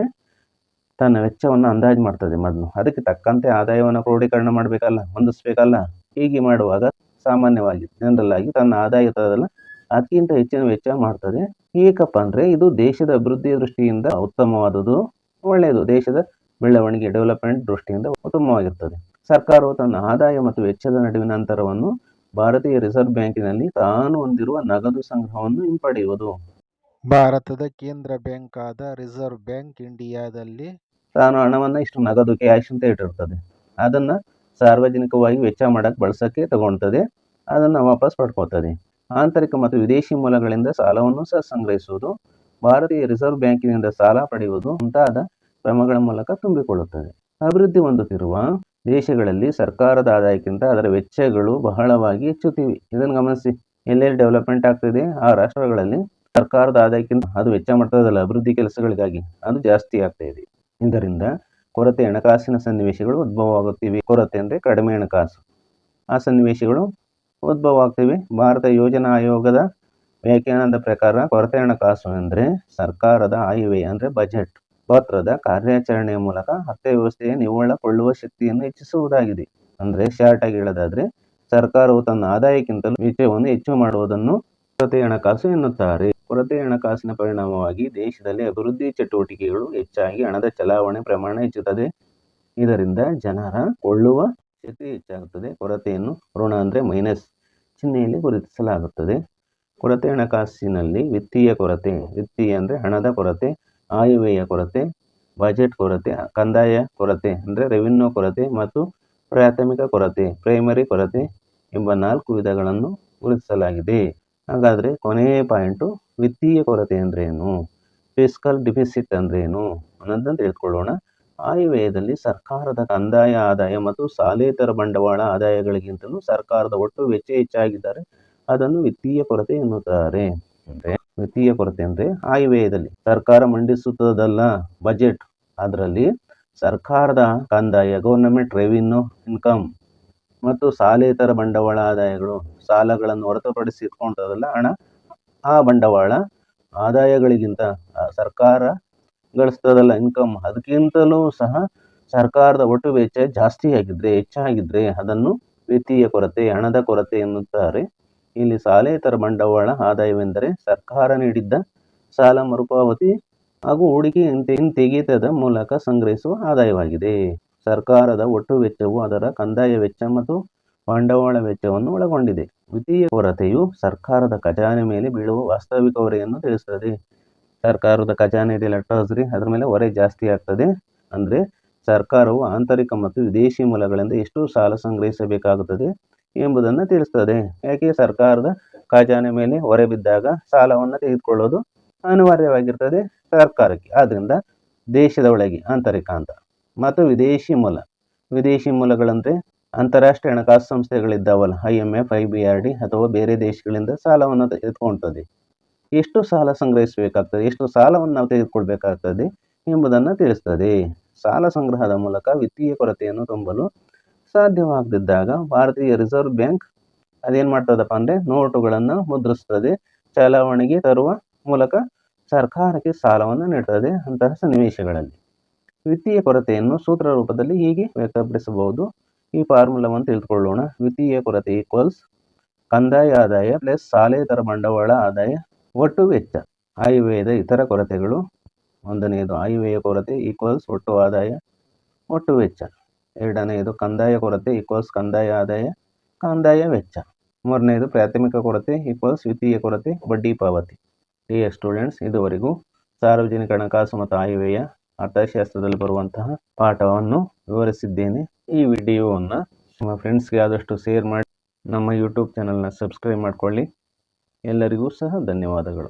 ತನ್ನ ವೆಚ್ಚವನ್ನು ಅಂದಾಜು ಮಾಡ್ತದೆ ಮೊದಲು ಅದಕ್ಕೆ ತಕ್ಕಂತೆ ಆದಾಯವನ್ನು ಕ್ರೋಢೀಕರಣ ಮಾಡಬೇಕಲ್ಲ, ಹೊಂದಿಸ್ಬೇಕಲ್ಲ. ಹೀಗೆ ಮಾಡುವಾಗ ಸಾಮಾನ್ಯವಾಗಿ ಜನರಲ್ ತನ್ನ ಆದಾಯ ತರದಲ್ಲ, ಅದಕ್ಕಿಂತ ಹೆಚ್ಚಿನ ವೆಚ್ಚ ಮಾಡ್ತದೆ. ಏಕಪ್ಪ ಅಂದ್ರೆ ಇದು ದೇಶದ ಅಭಿವೃದ್ಧಿಯ ದೃಷ್ಟಿಯಿಂದ ಉತ್ತಮವಾದುದು ಒಳ್ಳೆಯದು. ದೇಶದ ಬೆಳವಣಿಗೆ, ಡೆವಲಪ್ಮೆಂಟ್ ದೃಷ್ಟಿಯಿಂದ ಉತ್ತಮವಾಗಿರ್ತದೆ. ಸರ್ಕಾರವು ತನ್ನ ಆದಾಯ ಮತ್ತು ವೆಚ್ಚದ ನಡುವಿನ ಅಂತರವನ್ನು ಭಾರತೀಯ ರಿಸರ್ವ್ ಬ್ಯಾಂಕಿನಲ್ಲಿ ತಾನು ಹೊಂದಿರುವ ನಗದು ಸಂಗ್ರಹವನ್ನು ಹಿಂಪಡೆಯುವುದು. ಭಾರತದ ಕೇಂದ್ರ ಬ್ಯಾಂಕ್ ಆದ ರಿಸರ್ವ್ ಬ್ಯಾಂಕ್ ಇಂಡಿಯಾದಲ್ಲಿ ತಾನು ಹಣವನ್ನು ಇಷ್ಟು ನಗದು ಕ್ಯಾಶ್ ಅಂತ ಇಟ್ಟಿರ್ತದೆ ಅದನ್ನ ಸಾರ್ವಜನಿಕವಾಗಿ ವೆಚ್ಚ ಮಾಡಕ್ ಬಳಸಕ್ಕೆ ತಗೊಳ್ತದೆ. ಅದನ್ನ ವಾಪಸ್ ಪಡ್ಕೋತದೆ ಆಂತರಿಕ ಮತ್ತು ವಿದೇಶಿ ಮೂಲಗಳಿಂದ ಸಾಲವನ್ನು ಸಹ ಸಂಗ್ರಹಿಸುವುದು, ಭಾರತೀಯ ರಿಸರ್ವ್ ಬ್ಯಾಂಕಿನಿಂದ ಸಾಲ ಪಡೆಯುವುದು ಮುಂತಾದ ಕ್ರಮಗಳ ಮೂಲಕ ತುಂಬಿಕೊಳ್ಳುತ್ತದೆ. ಅಭಿವೃದ್ಧಿ ಹೊಂದುತ್ತಿರುವ ದೇಶಗಳಲ್ಲಿ ಸರ್ಕಾರದ ಆದಾಯಕ್ಕಿಂತ ಅದರ ವೆಚ್ಚಗಳು ಬಹಳವಾಗಿ ಹೆಚ್ಚುತ್ತಿವೆ. ಇದನ್ನು ಗಮನಿಸಿ. ಎಲ್ಲೆಲ್ಲಿ ಡೆವಲಪ್ಮೆಂಟ್ ಆಗ್ತಿದೆ? ಆ ರಾಷ್ಟ್ರಗಳಲ್ಲಿ ಸರ್ಕಾರದ ಆದಾಯಕ್ಕಿಂತ ಅದು ವೆಚ್ಚ ಮಾಡ್ತದಲ್ಲ ಅಭಿವೃದ್ಧಿ ಕೆಲಸಗಳಿಗಾಗಿ. ಅದು ಜಾಸ್ತಿ ಆಗ್ತಾ ಇದೆ. ಇದರಿಂದ ಕೊರತೆ ಹಣಕಾಸಿನ ಸನ್ನಿವೇಶಗಳು ಉದ್ಭವವಾಗುತ್ತಿವೆ. ಕೊರತೆ ಅಂದರೆ ಕಡಿಮೆ ಹಣಕಾಸು. ಆ ಸನ್ನಿವೇಶಗಳು ಉದ್ಭವ ಆಗ್ತಿವೆ ಭಾರತ ಯೋಜನಾ ಆಯೋಗದ ವ್ಯಾಖ್ಯಾನದ ಪ್ರಕಾರ ಕೊರತೆ ಹಣಕಾಸು ಅಂದರೆ ಸರ್ಕಾರದ ಆಯವ್ಯಯ ಅಂದರೆ ಬಜೆಟ್. ಪತ್ರದ ಕಾರ್ಯಾಚರಣೆಯ ಮೂಲಕ ಅರ್ಥವ್ಯವಸ್ಥೆಯ ನಿವ್ವಳ ಕೊಳ್ಳುವ ಶಕ್ತಿಯನ್ನು ಹೆಚ್ಚಿಸುವುದಾಗಿದೆ. ಅಂದರೆ ಶಾರ್ಟ್ ಆಗಿ ಹೇಳೋದಾದರೆ ಸರ್ಕಾರವು ತನ್ನ ಆದಾಯಕ್ಕಿಂತಲೂ ವೆಚ್ಚವನ್ನು ಹೆಚ್ಚು ಮಾಡುವುದನ್ನು ಕೊರತೆ ಹಣಕಾಸು ಎನ್ನುತ್ತಾರೆ. ಕೊರತೆ ಹಣಕಾಸಿನ ಪರಿಣಾಮವಾಗಿ ದೇಶದಲ್ಲಿ ಅಭಿವೃದ್ಧಿ ಚಟುವಟಿಕೆಗಳು ಹೆಚ್ಚಾಗಿ ಹಣದ ಚಲಾವಣೆ ಪ್ರಮಾಣ ಹೆಚ್ಚುತ್ತದೆ. ಇದರಿಂದ ಜನರ ಕೊಳ್ಳುವ ಶಕ್ತಿ ಹೆಚ್ಚಾಗುತ್ತದೆ. ಕೊರತೆಯನ್ನು ಋಣ ಅಂದರೆ ಮೈನಸ್ ಚಿಹ್ನೆಯಲ್ಲಿ ಗುರುತಿಸಲಾಗುತ್ತದೆ. ಕೊರತೆ ಹಣಕಾಸಿನಲ್ಲಿ ವಿತ್ತೀಯ ಕೊರತೆ, ವಿತ್ತೀಯ ಅಂದರೆ ಹಣದ ಕೊರತೆ, ಆಯವ್ಯಯ ಕೊರತೆ, ಬಜೆಟ್ ಕೊರತೆ, ಕಂದಾಯ ಕೊರತೆ ಅಂದರೆ ರೆವಿನ್ಯೂ ಕೊರತೆ ಮತ್ತು ಪ್ರಾಥಮಿಕ ಕೊರತೆ, ಪ್ರೈಮರಿ ಕೊರತೆ ಎಂಬ ನಾಲ್ಕು ವಿಧಗಳನ್ನು ಗುರುತಿಸಲಾಗಿದೆ. ಹಾಗಾದರೆ ಕೊನೆಯ ಪಾಯಿಂಟು ವಿತ್ತೀಯ ಕೊರತೆ ಏನು? ಫಿಸ್ಕಲ್ ಡಿಫಿಸಿಟ್ ಅಂದ್ರೇನು ಅನ್ನೋದನ್ನು ತಿಳ್ಕೊಳ್ಳೋಣ. ಆಯವ್ಯಯದಲ್ಲಿ ಸರ್ಕಾರದ ಕಂದಾಯ ಆದಾಯ ಮತ್ತು ಸಾಲೇತರ ಬಂಡವಾಳ ಆದಾಯಗಳಿಗಿಂತಲೂ ಸರ್ಕಾರದ ಒಟ್ಟು ವೆಚ್ಚ ಹೆಚ್ಚಾಗಿದ್ದಾರೆ. ಅದನ್ನು ವಿತ್ತೀಯ ಕೊರತೆ ಎನ್ನುತ್ತಾರೆ. ಅಂದರೆ ವಿತ್ತೀಯ ಕೊರತೆ ಅಂದರೆ ಆಯವ್ಯಯದಲ್ಲಿ. ಸರ್ಕಾರ ಮಂಡಿಸುತ್ತದಲ್ಲ ಬಜೆಟ್. ಅದರಲ್ಲಿ ಸರ್ಕಾರದ ಕಂದಾಯ ಗೌರ್ನಮೆಂಟ್ ರೆವಿನ್ಯೂ ಇನ್ಕಮ್ ಮತ್ತು ಸಾಲೇತರ ಬಂಡವಾಳ ಆದಾಯಗಳು, ಸಾಲಗಳನ್ನು ಹೊರತುಪಡಿಸಿ ಇಟ್ಕೊಂಡದಲ್ಲ ಹಣ, ಆ ಬಂಡವಾಳ ಆದಾಯಗಳಿಗಿಂತ ಸರ್ಕಾರ ಗಳಿಸ್ತದಲ್ಲ ಇನ್ಕಮ್ ಅದಕ್ಕಿಂತಲೂ ಸಹ ಸರ್ಕಾರದ ಒಟ್ಟು ವೆಚ್ಚ ಆಗಿದ್ರೆ, ಹೆಚ್ಚಾಗಿದ್ರೆ ಅದನ್ನು ವಿತ್ತೀಯ ಕೊರತೆ, ಹಣದ ಕೊರತೆ ಎನ್ನುತ್ತಾರೆ. ಇಲ್ಲಿ ಸಾಲೇತರ ಬಂಡವಾಳ ಆದಾಯವೆಂದರೆ ಸರ್ಕಾರ ನೀಡಿದ್ದ ಸಾಲ ಮರುಪಾವತಿ ಹಾಗೂ ಹೂಡಿಕೆ ಹಿಂತೆಗೆತದ ಮೂಲಕ ಸಂಗ್ರಹಿಸುವ ಆದಾಯವಾಗಿದೆ. ಸರ್ಕಾರದ ಒಟ್ಟು ವೆಚ್ಚವು ಅದರ ಕಂದಾಯ ವೆಚ್ಚ ಮತ್ತು ಬಂಡವಾಳ ವೆಚ್ಚವನ್ನು ಒಳಗೊಂಡಿದೆ. ವಿತ್ತೀಯ ಕೊರತೆಯು ಸರ್ಕಾರದ ಖಜಾನೆ ಮೇಲೆ ಬೀಳುವ ವಾಸ್ತವಿಕ ಹೊರೆಯನ್ನು ತಿಳಿಸುತ್ತದೆ. ಸರ್ಕಾರದ ಖಜಾನೆ ಟ್ರೆಜರಿ ಅದರ ಮೇಲೆ ಹೊರೆ ಜಾಸ್ತಿ ಆಗ್ತದೆ ಅಂದರೆ ಸರ್ಕಾರವು ಆಂತರಿಕ ಮತ್ತು ವಿದೇಶಿ ಮೂಲಗಳಿಂದ ಎಷ್ಟು ಸಾಲ ಸಂಗ್ರಹಿಸಬೇಕಾಗುತ್ತದೆ ಎಂಬುದನ್ನು ತಿಳಿಸ್ತದೆ ಯಾಕೆ ಸರ್ಕಾರದ ಖಜಾನೆ ಮೇಲೆ ಹೊರೆ ಬಿದ್ದಾಗ ಸಾಲವನ್ನು ತೆಗೆದುಕೊಳ್ಳೋದು ಅನಿವಾರ್ಯವಾಗಿರ್ತದೆ ಸರ್ಕಾರಕ್ಕೆ. ಆದ್ದರಿಂದ ದೇಶದ ಒಳಗೆ ಆಂತರಿಕ ಅಂತ. ಮತ್ತು ವಿದೇಶಿ ಮೂಲ. ವಿದೇಶಿ ಮೂಲಗಳಂತೆ ಅಂತಾರಾಷ್ಟ್ರೀಯ ಹಣಕಾಸು ಸಂಸ್ಥೆಗಳಿದ್ದಾವಲ್ಲ, I M F, I B R D ಅಥವಾ ಬೇರೆ ದೇಶಗಳಿಂದ ಸಾಲವನ್ನು ತೆಗೆದುಕೊಳ್ತದೆ ಎಷ್ಟು ಸಾಲ ಸಂಗ್ರಹಿಸಬೇಕಾಗ್ತದೆ, ಎಷ್ಟು ಸಾಲವನ್ನು ನಾವು ತೆಗೆದುಕೊಳ್ಬೇಕಾಗ್ತದೆ ಎಂಬುದನ್ನು ತಿಳಿಸ್ತದೆ. ಸಾಲ ಸಂಗ್ರಹದ ಮೂಲಕ ವಿತ್ತೀಯ ಕೊರತೆಯನ್ನು ತುಂಬಲು ಸಾಧ್ಯವಾಗದಿದ್ದಾಗ ಭಾರತೀಯ ರಿಸರ್ವ್ ಬ್ಯಾಂಕ್ ಅದೇನು ಮಾಡ್ತದಪ್ಪ ಅಂದರೆ ನೋಟುಗಳನ್ನು ಮುದ್ರಿಸ್ತದೆ. ಚಲಾವಣೆಗೆ ತರುವ ಮೂಲಕ ಸರ್ಕಾರಕ್ಕೆ ಸಾಲವನ್ನು ನೀಡ್ತದೆ ಅಂತಹ ಸನ್ನಿವೇಶಗಳಲ್ಲಿ. ವಿತ್ತೀಯ ಕೊರತೆಯನ್ನು ಸೂತ್ರ ರೂಪದಲ್ಲಿ ಹೀಗೆ ವ್ಯಕ್ತಪಡಿಸಬಹುದು. ಈ ಫಾರ್ಮುಲಾವನ್ನು ತಿಳಿದುಕೊಳ್ಳೋಣ. ವಿತ್ತೀಯ ಕೊರತೆ ಈಕ್ವಲ್ಸ್ ಕಂದಾಯ ಆದಾಯ ಪ್ಲಸ್ ಸಾಲೇತರ ಬಂಡವಾಳ ಆದಾಯ ಒಟ್ಟು ವೆಚ್ಚ. ಆಯವ್ಯಯದ ಇತರ ಕೊರತೆಗಳು. ಒಂದನೆಯದು ಆಯವ್ಯಯ ಕೊರತೆ ಈಕ್ವಲ್ಸ್ ಒಟ್ಟು ಆದಾಯ ಒಟ್ಟು ವೆಚ್ಚ. ಎರಡನೆಯದು ಕಂದಾಯ ಕೊರತೆ ಈಕ್ವಲ್ಸ್ ಕಂದಾಯ ಆದಾಯ ಕಂದಾಯ ವೆಚ್ಚ. ಮೂರನೆಯದು ಪ್ರಾಥಮಿಕ ಕೊರತೆ ಈಕ್ವಲ್ಸ್ ವಿತ್ತೀಯ ಕೊರತೆ ಬಡ್ಡಿ ಪಾವತಿ. ಡಿಯರ್ ಸ್ಟೂಡೆಂಟ್ಸ್ ಇದುವರೆಗೂ ಸಾರ್ವಜನಿಕ ಹಣಕಾಸು ಮತ್ತು ಆಯವ್ಯಯ ಅರ್ಥಶಾಸ್ತ್ರದಲ್ಲಿ ಬರುವಂತಹ ಪಾಠವನ್ನು ವಿವರಿಸಿದ್ದೇನೆ. ಈ ವಿಡಿಯೋವನ್ನು ನಿಮ್ಮ ಫ್ರೆಂಡ್ಸ್ಗೆ ಆದಷ್ಟು ಶೇರ್ ಮಾಡಿ, ನಮ್ಮ ಯೂಟ್ಯೂಬ್ ಚಾನಲ್ನ ಸಬ್ಸ್ಕ್ರೈಬ್ ಮಾಡಿಕೊಳ್ಳಿ. ಎಲ್ಲರಿಗೂ ಸಹ ಧನ್ಯವಾದಗಳು.